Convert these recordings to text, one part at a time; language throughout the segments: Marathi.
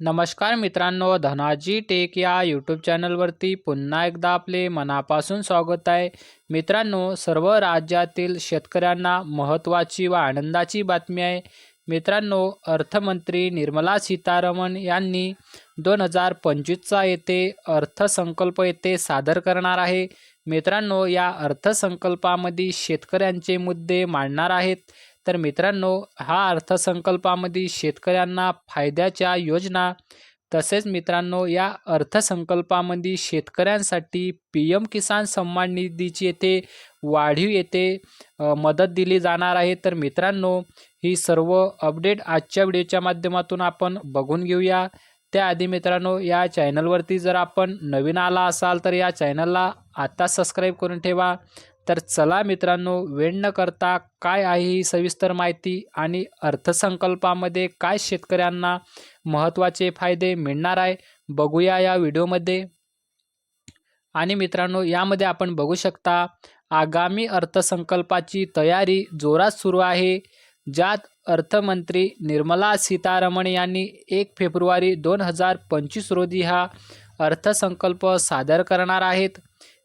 नमस्कार मित्रांनो धनाजी टेक या यूट्यूब चॅनलवरती पुन्हा एकदा आपले मनापासून स्वागत आहे. मित्रांनो सर्व राज्यातील शेतकऱ्यांना महत्त्वाची व आनंदाची बातमी आहे. मित्रांनो अर्थमंत्री निर्मला सीतारामन यांनी दोन हजार पंचवीसचा येथे अर्थसंकल्प येथे सादर करणार आहे. मित्रांनो या अर्थसंकल्पामध्ये शेतकऱ्यांचे मुद्दे मांडणार आहेत. तर मित्रांनो हा अर्थसंकल्पामध्ये शेतकऱ्यांना फायद्याच्या योजना तसेच मित्रांनो या अर्थसंकल्पामध्ये शेतकऱ्यांसाठी पी एम किसान सन्मान निधीची येथे वाढीव येथे मदत दिली जाणार आहे. तर मित्रांनो ही सर्व अपडेट आजच्या व्हिडिओच्या माध्यमातून आपण बघून घेऊया. त्याआधी मित्रांनो या चॅनलवरती जर आपण नवीन आला असाल तर या चॅनलला आत्ता सबस्क्राईब करून ठेवा. तर चला मित्रांनो वेळ न करता काय आहे ही सविस्तर माहिती आणि अर्थसंकल्पामध्ये काय शेतकऱ्यांना महत्त्वाचे फायदे मिळणार आहे बघूया या व्हिडिओमध्ये. आणि मित्रांनो यामध्ये आपण बघू शकता आगामी अर्थसंकल्पाची तयारी जोरात सुरू आहे ज्यात अर्थमंत्री निर्मला सीतारमण यांनी एक फेब्रुवारी दोन हजार पंचवीस रोजी हा अर्थसंकल्प सादर करणार आहेत.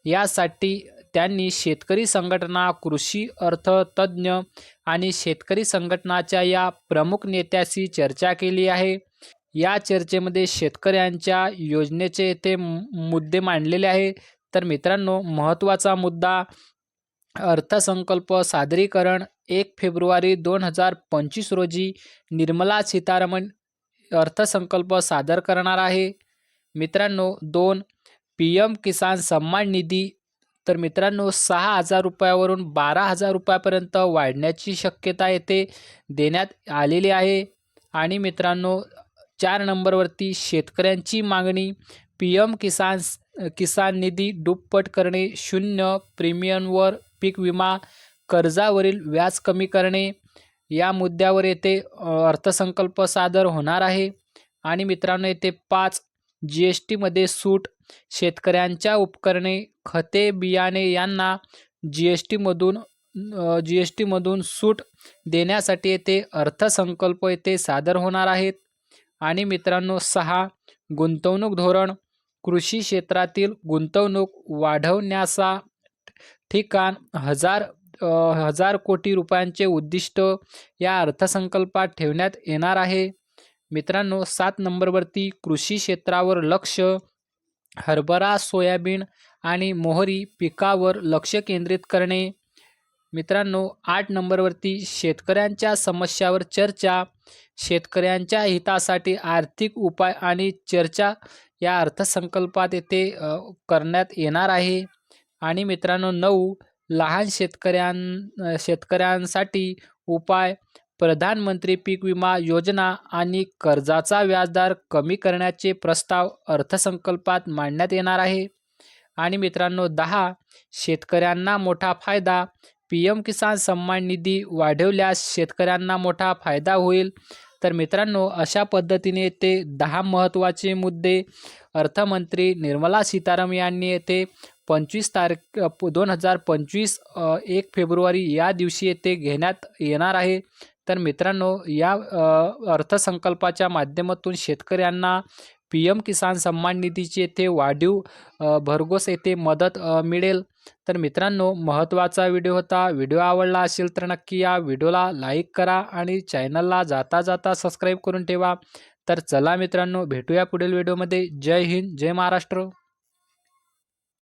यासाठी त्यांनी शेतकरी संघटना कृषी अर्थतज्ज्ञ आणि शेतकरी संघटनाच्या या प्रमुख नेत्याशी चर्चा केली आहे. या चर्चेमध्ये शेतकऱ्यांच्या योजनेचे येथे मुद्दे मांडलेले आहे. तर मित्रांनो महत्त्वाचा मुद्दा अर्थसंकल्प सादरीकरण. एक फेब्रुवारी दोन हजार पंचवीस रोजी निर्मला सीतारामन अर्थसंकल्प सादर करणार आहे. मित्रांनो दोन पी एम किसान सन्मान निधी तर मित्रांनो सहा हजार रुपयावरून बारा हजार रुपयापर्यंत वाढण्याची शक्यता येथे देण्यात आलेली आहे. आणि मित्रांनो चार नंबरवरती शेतकऱ्यांची मागणी पी एम किसान किसान निधी दुप्पट करणे शून्य प्रीमियमवर पीक विमा कर्जावरील व्याज कमी करणे या मुद्द्यावर येथे अर्थसंकल्प सादर होणार आहे. आणि मित्रांनो येथे पाच जी एस टीमध्ये सूट शेतकऱ्यांच्या उपकरणे खते बियाणे यांना जी एस टीमधून जी एस टीमधून सूट देण्यासाठी येथे अर्थसंकल्प येथे सादर होणार आहेत. आणि मित्रांनो सहा गुंतवणूक धोरण कृषी क्षेत्रातील गुंतवणूक वाढवण्याचा ठिकाण हजार हजार कोटी रुपयांचे उद्दिष्ट या अर्थसंकल्पात ठेवण्यात येणार आहे. मित्रांनो सात नंबरवरती कृषी क्षेत्रावर लक्ष हरभरा सोयाबीन आणि मोहरी पिकावर लक्ष केंद्रित करणे. मित्रांनो आठ नंबरवरती शेतकऱ्यांच्या समस्यावर चर्चा. शेतकऱ्यांच्या हितासाठी आर्थिक उपाय आणि चर्चा या अर्थसंकल्पात येथे करण्यात येणार आहे. आणि मित्रांनो नऊ लहान शेतकऱ्यां शेतकऱ्यांसाठी उपाय प्रधानमंत्री पीक विमा योजना आणि कर्जाचा व्याजदर कमी करण्याचे प्रस्ताव अर्थसंकल्पात मांडण्यात येणार आहे. आणि मित्रांनो दहा शेतकऱ्यांना मोठा फायदा पी एम किसान सन्मान निधी वाढवल्यास शेतकऱ्यांना मोठा फायदा होईल. तर मित्रांनो अशा पद्धतीने ते दहा महत्त्वाचे मुद्दे. अर्थमंत्री निर्मला सीताराम यांनी येथे पंचवीस तारीख दोन हजार पंचवीस एक फेब्रुवारी या दिवशी येथे घेण्यात येणार आहे. तर मित्रांनो या अर्थसंकल्पाच्या माध्यमातून शेतकऱ्यांना पी एम किसान सन्मान निधीची येथे वाढीव भरघोस येथे मदत मिळेल. तर मित्रांनो महत्त्वाचा व्हिडिओ होता. व्हिडिओ आवडला असेल तर नक्की या व्हिडिओला लाईक करा आणि चॅनलला जाता जाता सबस्क्राईब करून ठेवा. तर चला मित्रांनो भेटूया पुढील व्हिडिओमध्ये. जय हिंद जय महाराष्ट्र.